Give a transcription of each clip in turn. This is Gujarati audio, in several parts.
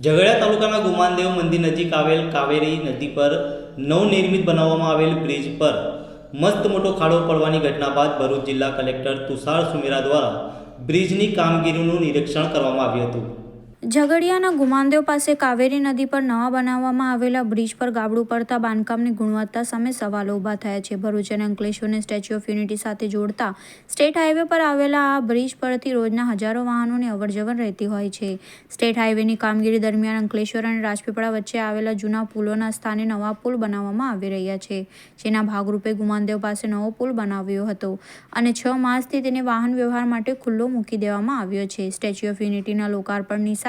ઝઘડિયા તાલુકાના ગુમાનદેવ મંદિર નજીક આવેલ કાવેરી નદી પર નવનિર્મિત બનાવવામાં આવેલ બ્રિજ પર મસ્ત મોટો ખાડો પડવાની ઘટના બાદ ભરૂચ જિલ્લા કલેક્ટર તુષાર સુમેરા દ્વારા બ્રિજની કામગીરીનું નિરીક્ષણ કરવામાં આવ્યું હતું. ઝઘડિયાના ગુમાનદેવ પાસે કાવેરી નદી પર નવા બનાવવામાં આવેલા બ્રિજ પર ગાબડું પડતા બાંધકામની ગુણવત્તા સામે સવાલો ઊભા થયા છે. ભરૂચ અને અંકલેશ્વરને સ્ટેચ્યુ ઓફ યુનિટી સાથે જોડતા સ્ટેટ હાઈવે પર આવેલા આ બ્રિજ પરથી રોજના હજારો વાહનોની અવરજવર રહેતી હોય છે. સ્ટેટ હાઈવેની કામગીરી દરમિયાન અંકલેશ્વર અને રાજપીપળા વચ્ચે આવેલા જૂના પુલોના સ્થાને નવા પુલ બનાવવામાં આવી રહ્યા છે. જેના ભાગરૂપે ગુમાનદેવ પાસે નવો પુલ બનાવ્યો હતો અને છ માસથી તેને વાહન વ્યવહાર માટે ખુલ્લો મૂકી દેવામાં આવ્યો છે. સ્ટેચ્યુ ઓફ યુનિટીના લોકાર્પણની સાથે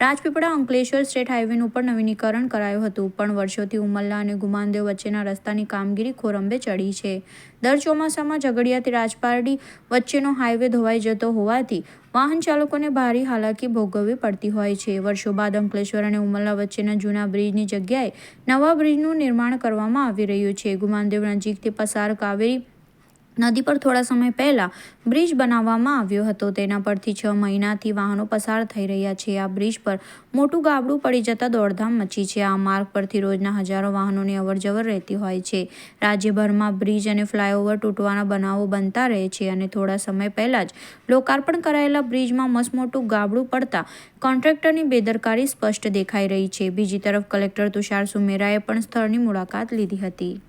રાજપીપળા અંકલેશ્વર સ્ટેટ હાઈવેનું પણ નવીનીકરણ કરાયું હતું. પણ વર્ષોથી ઉમલ્લા અને ગુમાનદેવ વચ્ચેના રસ્તાની કામગીરી ખોરંબે ચડી છે. દર ચોમાસામાં ઝઘડિયાથી રાજપારડી વચ્ચેનો હાઈવે ધોવાઈ જતો હોવાથી વાહન ચાલકોને ભારે હાલાકી ભોગવવી પડતી હોય છે. વર્ષો બાદ અંકલેશ્વર અને ઉમલ્લા વચ્ચેના જૂના બ્રિજની જગ્યાએ નવા બ્રિજનું નિર્માણ કરવામાં આવી રહ્યું છે. ગુમાનદેવ નજીકથી પસાર કાવેરી નદી પર થોડા સમય પહેલાં બ્રિજ બનાવવામાં આવ્યો હતો. તેના પરથી છ મહિનાથી વાહનો પસાર થઈ રહ્યા છે. આ બ્રિજ પર મોટું ગાબડું પડી જતા દોડધામ મચી છે. આ માર્ગ પરથી રોજના હજારો વાહનોની અવરજવર રહેતી હોય છે. રાજ્યભરમાં બ્રિજ અને ફ્લાયઓવર તૂટવાના બનાવો બનતા રહે છે અને થોડા સમય પહેલાં જ લોકાર્પણ કરાયેલા બ્રિજમાં મસમોટું ગાબડું પડતા કોન્ટ્રાક્ટરની બેદરકારી સ્પષ્ટ દેખાઈ રહી છે. બીજી તરફ કલેક્ટર તુષાર સુમેરાએ પણ સ્થળની મુલાકાત લીધી હતી.